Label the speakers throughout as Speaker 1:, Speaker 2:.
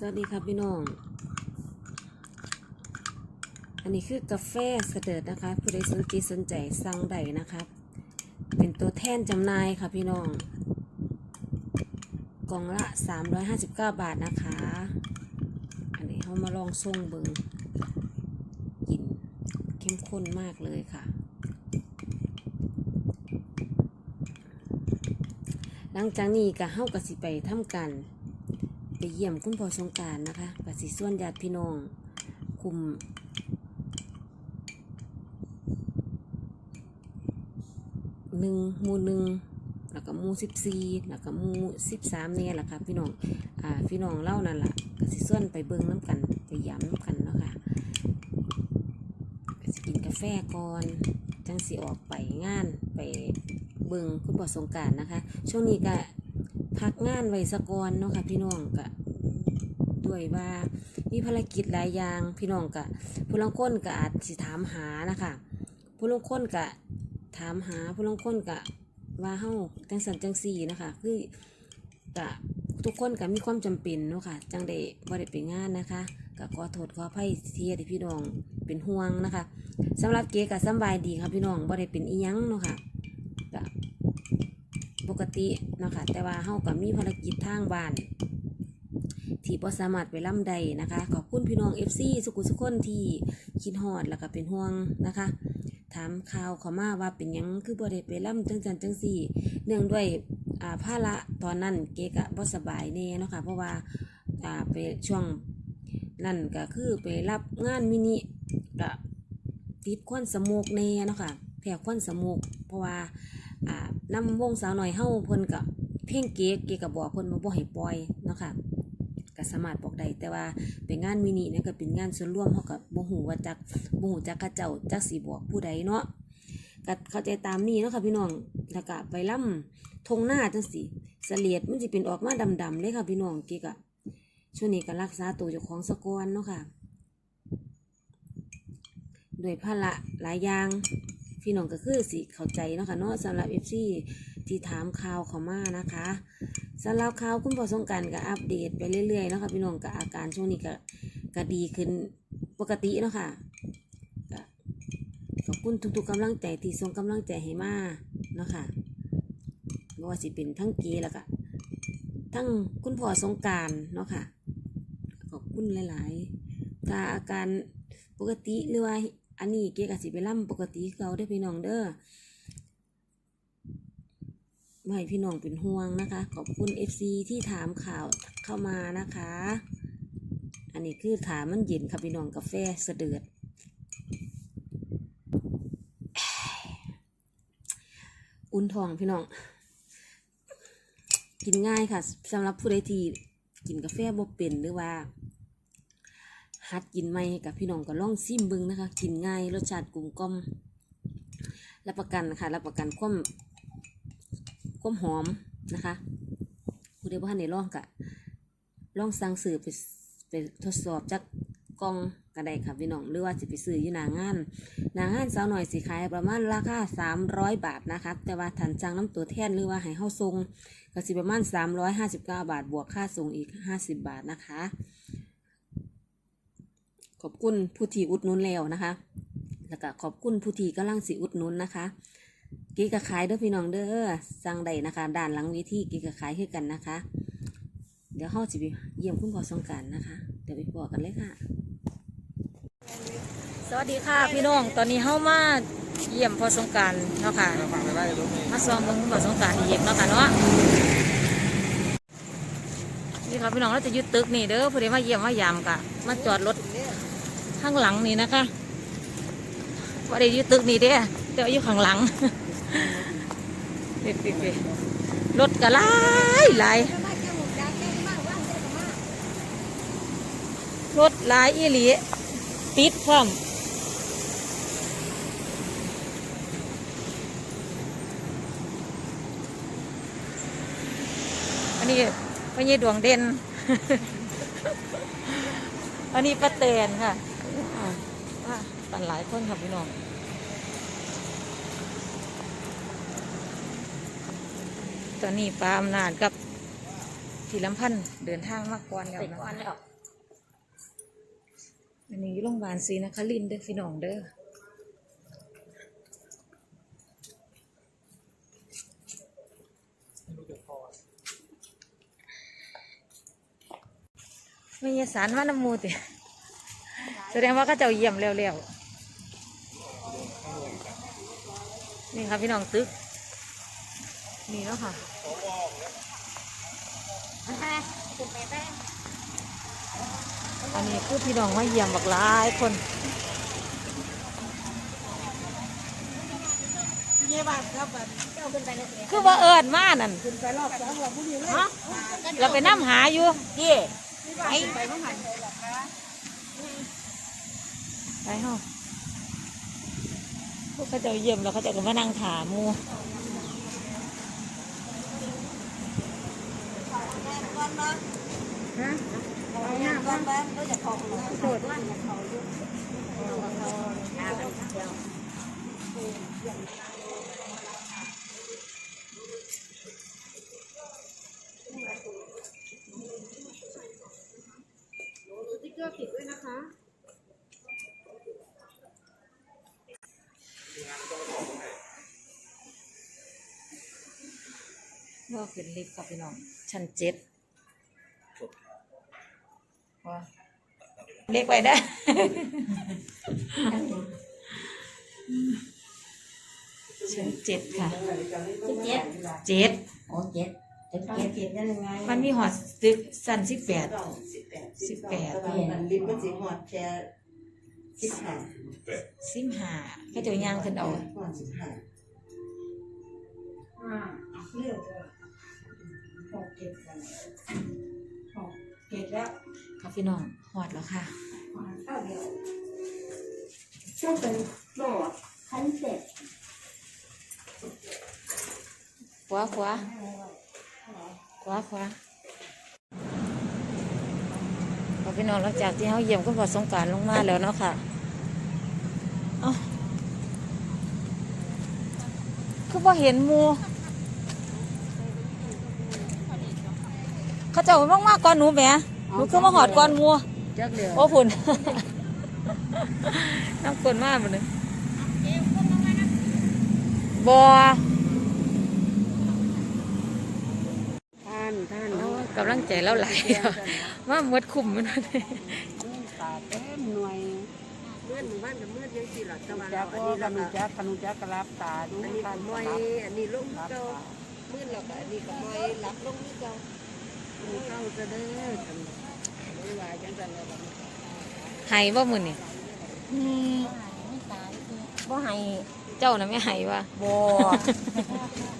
Speaker 1: สวัสดีครับพี่น้อง อันนี้คือกาแฟเสดิร์ดนะคะผู้ใดสนใจสนใจสั่งได้นะครับ เป็นตัวแทนจำหน่ายค่ะพี่น้อง กล่องละ 359 บาทนะคะ อันนี้เขามาลองส่งเบิงกินเข้มข้นมากเลยค่ะ หลังจากนี้ก็เฮาก็สิไปทำการไป เยี่ยมคุณพ่อสงการนะคะก็สิส่วนญาติพี่น้องคุมหนึ่งหมู่หนึ่งแล้วก็หมู่สิบสี่แล้วก็หมู่สิบสามเนี่ยแหละค่ะพี่น้องอ่าพี่น้องเล่านั่นแหละก็สิส่วนไปเบิ่งน้ำกันไปย้ำน้ำกันเนาะค่ะก็สิกินกาแฟก่อนจังสิออกไปงานไปเบิ่งคุณพ่อสงการนะคะ ช่วงนี้ก็ พักงานไว้สะกอนเนาะค่ะพี่น้องก็ด้วยว่ามีภารกิจหลายอย่างพี่น้องก็ผู้ลางคนก็อาจสิถามหานะคะผู้ลางคนก็ถามหาผู้ลางคนก็ว่าเฮ้าจังสันจังสี่นะคะคือก็ทุกคนก็มีความจำเป็นเนาะค่ะจังได้บ่ได้ไปงานนะคะก็ขอโทษขออภัยเทียที่พี่น้องเป็นห่วงนะคะสำหรับเก๋ก็สบายดีค่ะพี่น้องบ่ได้เป็นอีหยังเนาะค่ะ ปกติเนาะคะแต่ว่าเฮาก็มีภารกิจทางบ้านที่บ่สามารถไปล่ำใดนะคะ ขอบคุณพี่น้อง FC สุขุสุคนที่คิดฮอดแล้วก็เป็นห่วงนะคะ ถามข่าวเขามาว่าเป็นยังคือบ่ได้ไปล่ำจังจันจังสี่ เนื่องด้วยอ่าภาระตอนนั้นเกกะบ่สบายแน่เนาะค่ะเพราะว่าอ่าไปช่วงนั่นก็คือไปรับงานมินิก็ติดควันสโมกแน่เนาะค่ะแพ้ควันสโมกเพราะว่า อ่านำวงสาวหน่อยเฮาเพิ่นกับเพ่งเก๊กเก๊กับบอกเพิ่นมาบ่ให้ปล่อยเนาะค่ะก็สามารถบอกได้แต่ว่าเป็นงานมินิเนี่ยก็เป็นงานส่วนรวมเฮาก็บ่ฮู้ว่าจักบ่ฮู้จักเขาเจ้าจักสิบอกผู้ใดเนาะก็เข้าใจตามนี้เนาะค่ะพี่น้องแล้วก็ไปล่ำทงหน้าจังสิเสลียดมันสิเป็นออกมาดำๆเลยค่ะพี่น้องเก๊กอะช่วงนี้ก็รักษาตัวเจ้าของสะกอนเนาะค่ะด้วยภาระหลายอย่าง พี่น้องก็คือสิเข้าใจเนาะค่ะเนาะสำหรับเอฟซีที่ถามข่าวเขามานะคะสำหรับข่าวคุณพ่อสงการก็อัปเดตไปเรื่อยๆเนาะค่ะพี่น้องก็อาการช่วงนี้ก็ก็ดีขึ้นปกติเนาะค่ะขอบคุณทุกๆกำลังใจที่ส่งกำลังใจให้มาเนาะค่ะไม่ว่าสิเป็นทั้งเกีแล้วก็ทั้งคุณพ่อสงการเนาะค่ะขอบคุณหลายๆถ้าอาการปกติหรือว่า อันนี้เกียกสิไปล่ำปกติเก่าเด้พี่น้องเด้อไม่พี่น้องเป็นห่วงนะคะ ขอบคุณ FC ที่ถามข่าวเข้ามานะคะ อันนี้คือถามมันเย็นค่ะพี่น้องกาแฟเสดือดอุ่นท้องพี่น้อง กินง่ายค่ะสำหรับผู้ใดที่กินกาแฟบ่เป็นหรือว่า หัดกินไหมกับพี่น้องก็ลองซิมบึงนะคะ กินง่ายรสชาติกลุ่มกลมรับประกันค่ะรับประกันความความหอมนะคะผู้ใดบ่ทันได้ลองกะลองสั่งซื้อไปไปทดสอบจากกล่องก็ไดค่ะพี่น้องหรือว่าสิไปซื้ออยู่หนางานหนางานสาวหน่อยสิขายประมาณราคา300บาทนะคะแต่ว่าทันสั่งน้ำตัวแท่นหรือว่าให้เฮาส่งก็สิประมาณ359บาทบวกค่าส่งอีก50บาทนะคะ อบคุณผู้ที่อุดหนุนแล้วนะคะ แล้วก็ขอบคุณผู้ที่กำลังสิอุดหนุนนะคะ กีกะขายเด้อพี่น้องเด้อสั่งได้นะคะ ด้านหลังเวทีกีกะขายคือกันนะคะ เดี๋ยวเฮาสิไปเยี่ยมคุณพ่อสงการนะคะ เดี๋ยวไปบอกกันเลยค่ะ สวัสดีค่ะพี่น้อง ตอนนี้เฮามาเยี่ยมพ่อสงการเนาะค่ะ
Speaker 2: ฟังไปไล่รถเมา
Speaker 1: ซองเบิ่งคุณพ่อสงการเยี่ยมเนาะค่ะเนาะนี่ค่ะพี่น้องเราจะยึดตึกนี่เด้อพอดีมาเยี่ยมมายามกะมาจอดรถ ข้างหลังนี่นะคะว่าได้ยู่ตึกนี่เด้แต่ว่าอยู่ข้างหลังปิดปิรถก็หลายหลายรถหลายอีหลีติดพร้อมอันนี้พญดวงเด่น อันนี้ป้าเตนค่ะ อ่าอ่าปันหลายคนค่ะพี่น้องตอนนี้ปาอำนาจกับพี่ลำพันธ์เดินทางมากกวนแล้วนะ
Speaker 3: อันนี้อยู่โรงพยาบาลศรีนครินทร์เด้อพี่น้องเด้อมีสารว่านำหมูติแส ดงว่าก็เจ้าเยี่ยมเร็วๆนี่ครับพี่น้องตึกนี่แล้วค่ะอันนี้คือพี่น้องมาเยี่ยมบักหลายคน
Speaker 2: เยี่ยมครับแบบเจ้าขึ้นไปเลย
Speaker 3: คือว่าเอิญมานั่น
Speaker 2: ขึ้นไปรอบสองรอบผู้เดียวเลย
Speaker 3: ฮะเราไปนั่หาอยู่
Speaker 2: พี่ไปไปเมื่อ ไหร่
Speaker 3: ไปห้องพวกเขาเจะเยี่ยมแล้วเขาเจะก็มานั่งถามหมู
Speaker 2: ฮะเอาหน้าบ้านบ้านก็จะพอกันโดด ว่า
Speaker 3: ก็ขึ้นลิฟต์กับพี่น้องชั้นเจ็ดว้าเล็กไปได้ชั้นเจ็ดค่ะ
Speaker 2: เจ็ด
Speaker 3: เจ็ด
Speaker 2: โอ้เจ็ดเจ็ดเจ็ดเจ็ดได้ยังไง
Speaker 3: มันมีหอดตึกสั้นสิบแปด
Speaker 4: สิบแปด
Speaker 3: สิบแปด
Speaker 4: มันลิฟต์มันสิหอดแค่สิบห้า
Speaker 3: สิบห้าก็จะย่างขึ้นเอา
Speaker 4: หอดสิบห้า
Speaker 2: อ่าเร็ว หกเจ็ดกันหกเจ็ดแล้ว
Speaker 3: ครับพี่น้องหอดแล้วค่ะ
Speaker 2: เข้าเดียวเจ้าเป็นโหลดขั้นเจ็ด
Speaker 3: ขวาขวาขวาขวาพอพี่น้องหลังจากที่เขาเยี่ยมก็พอสงกรารลงมาแล้วเนาะค่ะเอ้าคือพอเห็นหมู เขาเจะมากมากก่อนหนูแหมหนูคือมาหอดก่อนหมู
Speaker 2: จักเดียว
Speaker 3: โอ้ฝุ่นน้ำฝนมากหมดเลยบอ
Speaker 2: ท่านท่าน
Speaker 3: โอ้กำลังใจเราไหลายว่าหมดคุมมันเลย
Speaker 2: ตาเต็มหน่วย
Speaker 4: เมื่อนหมู่บ้านกับเมื่อนยังสี่หลักตะวัน
Speaker 2: จั
Speaker 4: เรา
Speaker 2: ก
Speaker 4: อัน
Speaker 2: ก็
Speaker 4: นี้
Speaker 2: ก
Speaker 4: เรา
Speaker 2: นุจักกนุจักกรับตาดู
Speaker 4: อันนี้
Speaker 2: กั
Speaker 4: กับ
Speaker 2: น
Speaker 4: มอยอันนี้ลงเจ้าเมื่อนเรากับอันนี้กับมอยรับลงนี่เจ้า
Speaker 2: เข้าจะเด้อกันไม่ไหวจังจังเลย
Speaker 3: ไห้ว่ามือนี่
Speaker 2: อืมบ่ให้
Speaker 3: เจ้าน่ะไม่ไห้ว่ะ
Speaker 2: บ่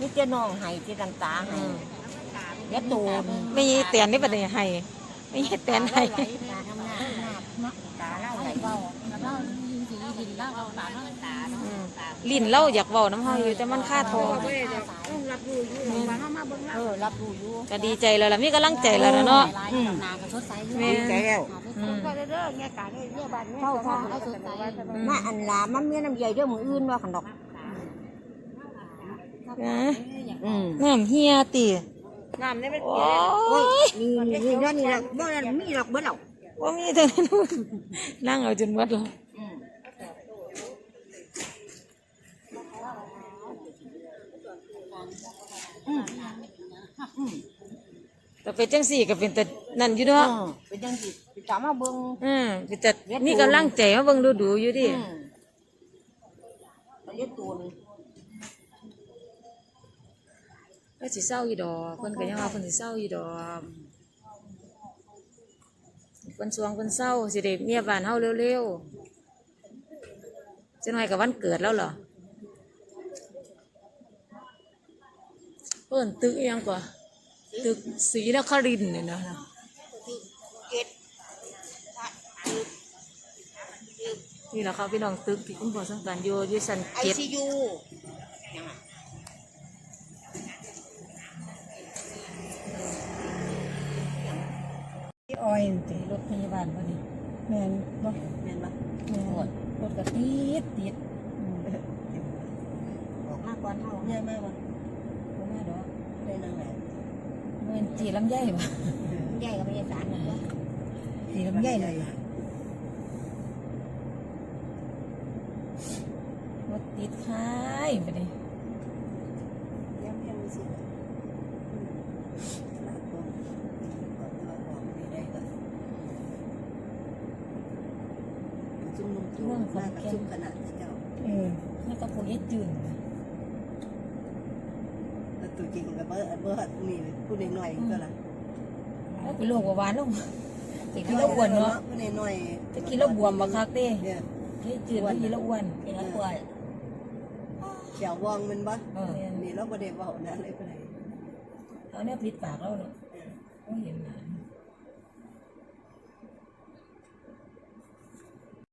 Speaker 2: นี่เจ้าน้องให้ที่ตังตาให้ยะตูน
Speaker 3: ไม่ยีเตียนนี่ประเดี๋ยวไห้ไม่ยีเตียนไห้
Speaker 2: ทำหน้าหน้ามักตาเล่าไหลเบาเล่ายินสียินเล่าเอาตาเล่าตา
Speaker 3: อืม ลิ้นเราอยากเว้าน้ำเฮาอยู่แต่มันค่าทอ
Speaker 2: ต้องรับรู้อยู่มาเข้ามาเบิ่งเออรับรู้อยู่
Speaker 3: ก็ดีใจแล้วล่ะมีกำลังใจแล้วนะเนาะ
Speaker 2: อืมนาก็สดใสอยู่
Speaker 3: แม่
Speaker 2: ดีใจแล้ว
Speaker 3: อืม
Speaker 2: ก็เด้อเนี่ยการเนี่ยบ้านเนี่ยเข้าทางแล้วสดใสมาอันลามันมีน้ำใหญ่เด้อมื้ออื่นว่าขันดอก
Speaker 3: นะ
Speaker 2: อืม
Speaker 3: น้ำเฮียติ
Speaker 4: น้ำนี่มัน
Speaker 3: โอ้
Speaker 2: โอ้
Speaker 3: ย
Speaker 2: ยนี่นี่นี่นี่นี่บ่นั่นมีดอกเบิ่ดแล้ว
Speaker 3: ว่ามีแต่นู่นนั่งเอาจนหมดแล้ว
Speaker 2: อืม
Speaker 3: แต่เป็นจังสี่ก็เป็นแต่นั่นอยู่
Speaker 2: เอ
Speaker 3: เนาะ
Speaker 2: อเป็นจังสิไปตามมาเบิ่ง
Speaker 3: อืมเป็นแต่มีกำลังใจมาเบิ่งดูดูๆอยู่ดิ
Speaker 2: อืมไปยะตูน
Speaker 3: ก็สิเศร้าอยู่ดอกเพิ่นก็ยังว่าเพิ่นสิเศร้าอยู่ดอกเพิ่นสวงเพิ่นเศร้าสิได้เมียบ้านเฮาเร็วๆจังหน่อยกับวันเกิดแล้วเหรอ เพิ่นตึกอิหยังกว่า ตึกศรีนครินทร์เนี่ยนะ
Speaker 2: เจ็ด
Speaker 3: นี่แหละครับพี่น้องตึกที่คุณพ่อสังการอยู่อยู่ชั้น
Speaker 2: ไอ
Speaker 3: เจ็ด
Speaker 2: ซียู
Speaker 3: ออยติรถพยาบาลพอดี
Speaker 2: แม่นบ่
Speaker 4: แม่นปะ
Speaker 3: แม่รถก็ติดติด
Speaker 2: ออกมาก่อนเฮา
Speaker 4: ใหญ่มากปะ
Speaker 3: บ่ มาดอก
Speaker 4: เลยนั่งแหละ
Speaker 3: เงินจีลำไยบ่
Speaker 2: ใหญ่ก็ไม่ใช่สารหรอกวะ
Speaker 3: จีลำไยเลยล่ะรถติดท้ายไปดิ
Speaker 4: ย้ำแค่รู้สึกอะอืมหลายคนก็เอาบอกไม่ได้ก็ซุ่มลงทุ่มมากกับซุ่มขนาดเจ้า
Speaker 3: เออ แล้วก็ปูย็ดจื
Speaker 4: ดนะ ตัวจริงกับเบอร์เบอร์นี่ผู้ใดหน่อยก็ล่ะ
Speaker 3: แล้วไปโรคเบาหวานลงจะกินแล้วอ้วนเนาะ
Speaker 4: ผู้ใดหน่อย
Speaker 3: จะกินแล้วบวมบักคักเด้
Speaker 4: เนี่ย
Speaker 3: เอ็ดจืนแล้วกินแล้วอ้วน
Speaker 4: กินแล้วอ้วนเขียววองมันบ่
Speaker 3: เออ
Speaker 4: นี่เราบ่ได้เว้านะเลยบ่ได้
Speaker 3: เอาเนี่ยปิดปากแล้วเนาะไม่เห็นนะ